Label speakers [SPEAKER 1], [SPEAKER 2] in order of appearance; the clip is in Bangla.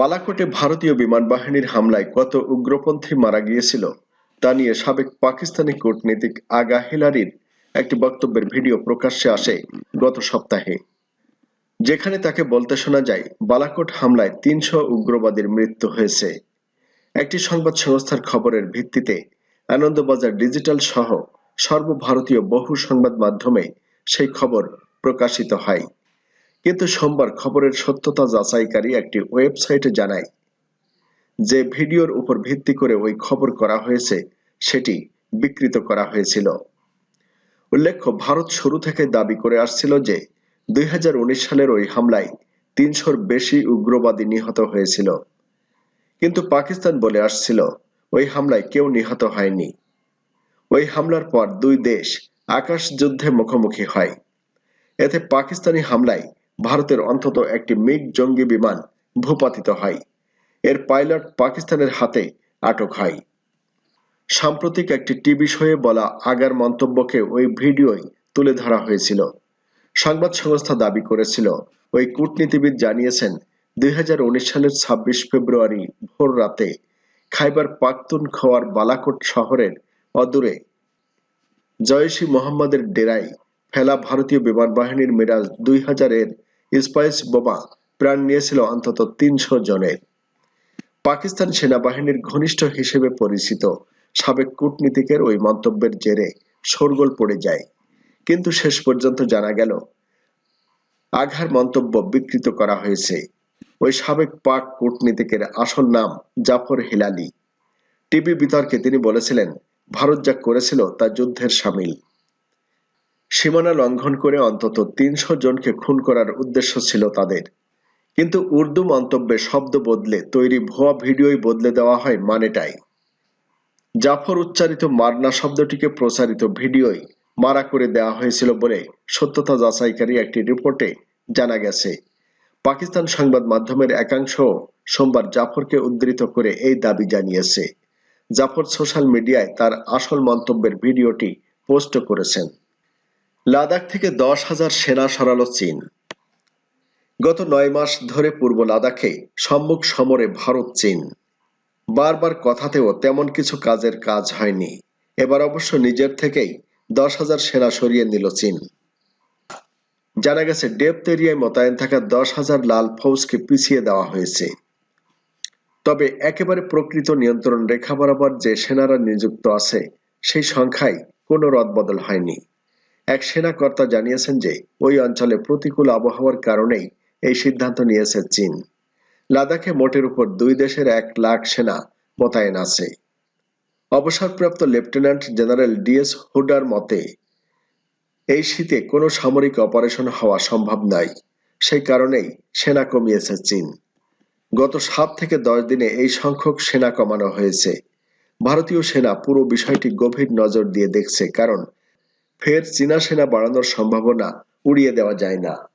[SPEAKER 1] বালাকোটে ভারতীয় বিমান বাহিনীর হামলায় কত উগ্রপন্থী মারা গিয়েছিল, তা নিয়ে সাবেক পাকিস্তানি কূটনীতিক আগা হিলারির একটি বক্তব্যের ভিডিও প্রকাশ্যে আসে গত সপ্তাহে। যেখানে তাকে বলতে শোনা যায়, বালাকোট হামলায় তিনশো উগ্রবাদীর মৃত্যু হয়েছে। একটি সংবাদ সংস্থার খবরের ভিত্তিতে আনন্দবাজার ডিজিটাল সহ সর্বভারতীয় বহু সংবাদ মাধ্যমে সেই খবর প্রকাশিত হয়। কিন্তু সোমবার খবরের সত্যতা যাচাইকারী একটি ওয়েবসাইটে জানায় যে ভিডিওর উপর ভিত্তি করে ওই খবর করা হয়েছে, সেটি বিকৃত করা হয়েছিল। উল্লেখ্য, ভারত শুরু থেকে দাবি করে আসছিল যে দুই হাজার উনিশ সালের ওই হামলায় তিনশোর বেশি উগ্রবাদী নিহত হয়েছিল। কিন্তু পাকিস্তান বলে আসছিল, ওই হামলায় কেউ নিহত হয়নি। ওই হামলার পর দুই দেশ আকাশ যুদ্ধে মুখোমুখি হয়। এতে পাকিস্তানি হামলায় ভারতের অন্তত একটি মিগ জঙ্গি বিমান ভূপাতিত হয়। এর পাইলট পাকিস্তানের হাতে আটক হয়। সাম্প্রতিক একটি টিভি শোয়ে বলা আগার মন্তব্যকে ওই ভিডিওয় তুলে ধরা হয়েছিল। সংবাদ সংস্থা দাবি করেছিল, ওই কূটনীতিবিদ জানিয়েছেন, দুই হাজার উনিশ সালের ছাব্বিশ ফেব্রুয়ারি ভোর রাতে খাইবার পাখতুন খোয়ার বালাকোট শহরের অদূরে জয়সী মোহাম্মদের ডেরায় ফেলা ভারতীয় বিমান বাহিনীর মিরাজ দুই হাজারের স্পাইস বোমা প্রাণ নিয়েছিল অন্তত তিনশো জনের পাকিস্তান সেনাবাহিনীর ঘনিষ্ঠ হিসেবে পরিচিত সাবেক কূটনীতিকের ওই মন্তব্যের জেরে শোরগোল পড়ে যায়। কিন্তু শেষ পর্যন্ত জানা গেল, আঘার মন্তব্য বিকৃত করা হয়েছে। ওই সাবেক পাক কূটনীতিকের আসল নাম জাফর হিলালি। টিভি বিতর্কে তিনি বলেছিলেন, ভারত যা করেছিল তা যুদ্ধের সামিল। সীমানা লঙ্ঘন করে অন্তত তিনশো জনকে খুন করার উদ্দেশ্য ছিল তাদের। কিন্তু উর্দু মন্তব্যে শব্দ বদলে তৈরি ভুয়া ভিডিওই বদলে দেওয়া হয় মানেটাই। জাফর উচ্চারিত মারনা শব্দটিকে প্রচারিত ভিডিওই মারা করে দেওয়া হয়েছিল বলে সত্যতা যাচাইকারী একটি রিপোর্টে জানা গেছে। পাকিস্তান সংবাদ মাধ্যমের একাংশ সোমবার জাফরকে উদ্ধৃত করে এই দাবি জানিয়েছে। জাফর সোশ্যাল মিডিয়ায় তার আসল মন্তব্যের ভিডিওটি পোস্ট করেছেন। লাদাখ থেকে দশ হাজার সেনা সরালো চীন। গত নয় মাস ধরে পূর্ব লাদাখে সম্মুখ সমরে ভারত চীন। বারবার কথাতেও তেমন কিছু কাজের কাজ হয়নি। এবার অবশ্য নিজের থেকেই দশ হাজার সেনা সরিয়ে নিল চীন। জানা গেছে ডেপথ এরিয়ায় মোতায়েন থাকা দশ হাজার লাল ফৌজকে পিছিয়ে দেওয়া হয়েছে। তবে একেবারে প্রকৃত নিয়ন্ত্রণ রেখা বরাবর যে সেনারা নিযুক্ত আছে, সেই সংখ্যায় কোনো রদবদল হয়নি। এক সেনা কর্তা জানিয়েছেন যে, ওই অঞ্চলে প্রতিকূল আবহাওয়ার কারণেই এই সিদ্ধান্ত নিয়েছে চীন। লাদাখে মোটের উপর দুই দেশের এক লাখ সেনা মোতায়েন আছে। অবসরপ্রাপ্ত লেফটেন্যান্ট জেনারেল ডিএস হুডার মতে, এই শীতে কোনো সামরিক অপারেশন হওয়া সম্ভব নয়। সেই কারণেই সেনা কমিয়েছে চীন। গত সাত থেকে দশ দিনে এই সংখ্যক সেনা কমানো হয়েছে। ভারতীয় সেনা পুরো বিষয়টি গভীর নজর দিয়ে দেখছে, কারণ ফের চীনা সেনা বাড়ানোর সম্ভাবনা উড়িয়ে দেওয়া যায় না।